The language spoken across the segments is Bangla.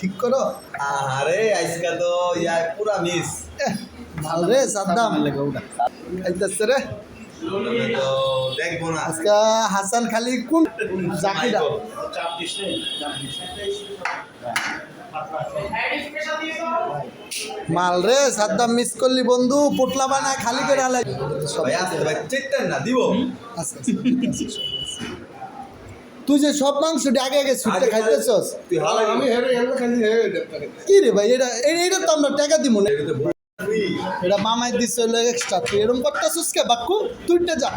ঠিক করো? আরে আজকা তো ইয়া পুরা মিস এহ, মাল রে সাদ্দাম খাইতেছে রে। তো দেখব না। আজকে হাসান খালি কোন জাকিরা? মাল রে সাদ্দাম মিস করলি বন্ধু পুটলা বানায় খালি করে আলাই। ভাই আসতে ভাই চেকতেন না দিব। আচ্ছা, আচ্ছা, আচ্ছা, সব আছে। তুই যে সব মাংস আগে আগে ছুটে খাইতেছস? তুই হালাই আমি কি রে ভাই এটা এটা তো আমরা টাকা দিব না। এটা মামাই হলো এক্সট্রা তুই এরকম করতেছিস কে বাক্কু? তুইটা যা।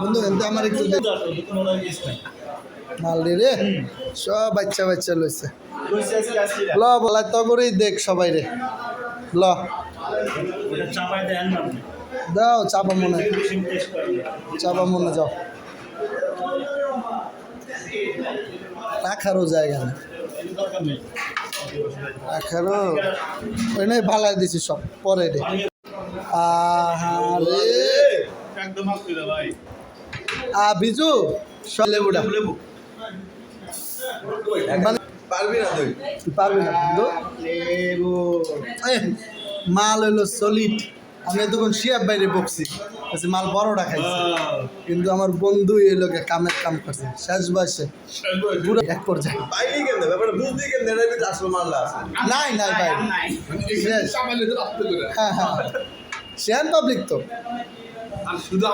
বন্ধু কিন্তু আমার একটু। মাল রে রে। সব বাচ্চা বাচ্চা লইছে। ল বলা তো করেই দেখ সবাই রে। ল। চাপাই দেন না দাও চাপা মনে চাপা মনে যাও। রাখারও জায়গা না রাখারও ওই নয় ভালাই দিছি সব পরে রে আ বিজু সব লেবুটা পারবি না তুই? তুই পারবি না লেবু। মাল হইল সলিড আমি তখন শিয়াব বাইরে বকছি। মাল বড়টা খাইছে। কিন্তু আমার বন্ধু এই লোকে কামের কাম করছে। শেষ বয়সে। পুরো এক পর্যায়ে। নাই নাই ভাই। শেষ। হ্যাঁ হ্যাঁ। শেয়ান পাবলিক তো। শুধু